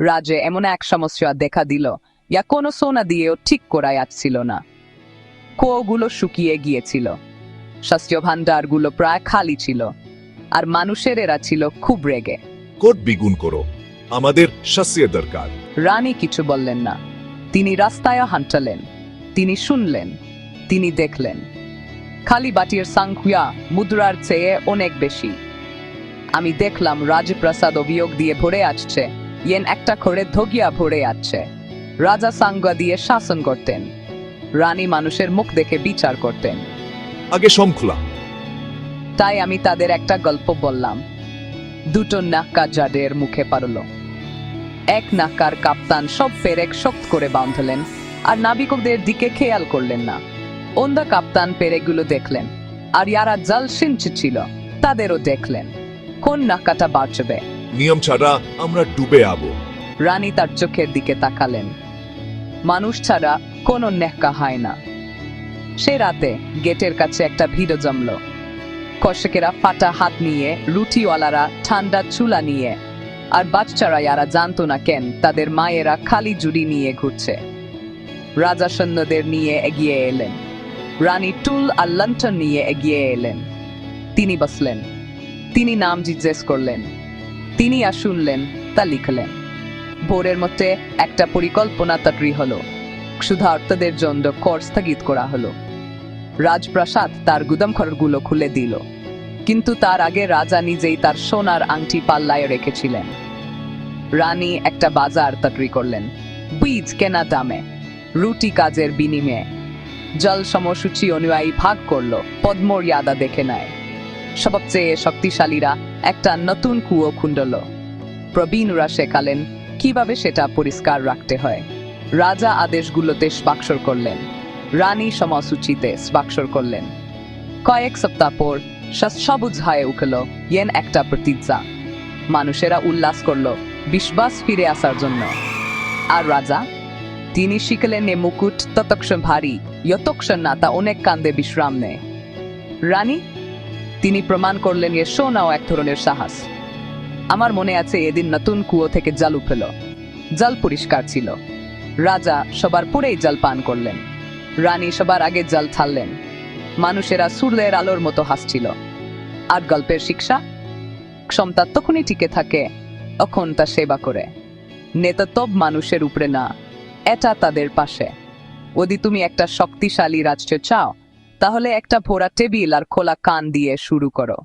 রাজে এমন এক সমস্যা দেখা দিল ইয়া কোনো সোনা দিয়েও ঠিক করা যাচ্ছিল না। কুয়োগুলো শুকিয়ে গিয়েছিল। শস্য ভাণ্ডারগুলো প্রায় খালি ছিল আর মানুষের এরা ছিল খুব রেগে। কোট বিগুন করো আমাদের শাসিয়ে দরকার। রানী কিছু বললেন না। তিনি রাস্তায় হাঁটালেন তিনি শুনলেন তিনি দেখলেন। খালি বাটির সাংখুয়া মুদ্রার চেয়ে অনেক বেশি। আমি দেখলাম রাজপ্রাসাদ অভিযোগ দিয়ে ভরে আসছে ইয়েন একটা করে ধগিয়া ভরে আছে। রাজা সাঙ্গা দিয়ে শাসন করতেন। রানী মানুষের মুখ দেখে বিচার করতেন। আগে সমখোলা তাই আমি তাদের একটা গল্প বললাম। দুটো নাক্কা যাদের মুখে পারল। এক নাক্কার কাপ্তান সব পেরেক শক্ত করে বাঁধলেন আর নাবিকদের দিকে খেয়াল করলেন না। অন্ধা কাপ্তান পেরেকগুলো দেখলেন আর যারা জল সিঞ্চ ছিল তাদেরও দেখলেন। কোন নাক্কাটা বাঁচবে? নিয়ম ছাড়া আমরা ডুবে আবো। রানী তার চোখের দিকে তাকালেন। মানুষ ছাড়া কোনো নেকা হয় না। সে রাতে গেটের কাছে একটা ভিড় জমল। কষকেরা ফাটা হাত নিয়ে, রুটিওয়ালারা ঠান্ডা চুলা নিয়ে, আর বাচ্চারা যারা জানতো না কেন তাদের মায়েরা খালি জুড়ি নিয়ে ঘুরছে। রাজা সৈন্যদের নিয়ে এগিয়ে এলেন। রানী টুল আর লন্ঠন নিয়ে এগিয়ে এলেন। তিনি বসলেন। তিনি নাম জিজ্ঞেস করলেন তিনি আর শুনলেন, তা লিখলেন। ভোরের মধ্যে একটা পরিকল্পনা তৈরি হলো। ক্ষুধার্তদের জন্য কর স্থগিত করা হলো। রাজপ্রাসাদ তার গুদামঘরগুলো খুলে দিল। কিন্তু তার আগে রাজা নিজেই তার সোনার আংটি পাল্লায় রেখেছিলেন। রানী একটা বাজার তৈরি করলেন। বীজ কেনা দামে, রুটি কাজের বিনিময়ে। জল সমসূচি অনুযায়ী ভাগ করল পদ্মর্যাদা দেখে নেয়। সবচেয়ে শক্তিশালীরা একটা নতুন কুয়ো খুঁডল প্রবীণরা শেখালেন কীভাবে সেটা পরিষ্কার রাখতে হয়। রাজা আদেশগুলোতে স্বাক্ষর করলেন। রানী সময়সূচিতে স্বাক্ষর করলেন। কয়েক সপ্তাহ পর সবুজ হয়ে উঠল ইয়েন একটা প্রতিজ্ঞা। মানুষেরা উল্লাস করল, বিশ্বাস ফিরে আসার জন্য। আর রাজা? তিনি শিখলেন এ মুকুট ততক্ষণ ভারী, যতক্ষণ না তা অনেক কান্দে বিশ্রাম নেয়। রানী? তিনি প্রমাণ করলেন এ সোনাও এক ধরনের সাহস। আমার মনে আছে এদিন নতুন কুয়ো থেকে জল উঠল। জল পরিষ্কার ছিল। রাজা সবার পরেই জল পান করলেন। রানী সবার আগে জল ছাড়লেন। মানুষেরা সূর্যের আলোর মতো হাসছিল। আর গল্পের শিক্ষা? ক্ষমতা তখনই টিকে থাকে তখন তা সেবা করে। নেতৃত্ব মানুষের উপরে না, এটা তাদের পাশে। যদি তুমি একটা শক্তিশালী রাষ্ট্র চাও। তাহলে একটা ভোরা টেবিল আর খোলা কান দিয়ে শুরু করো।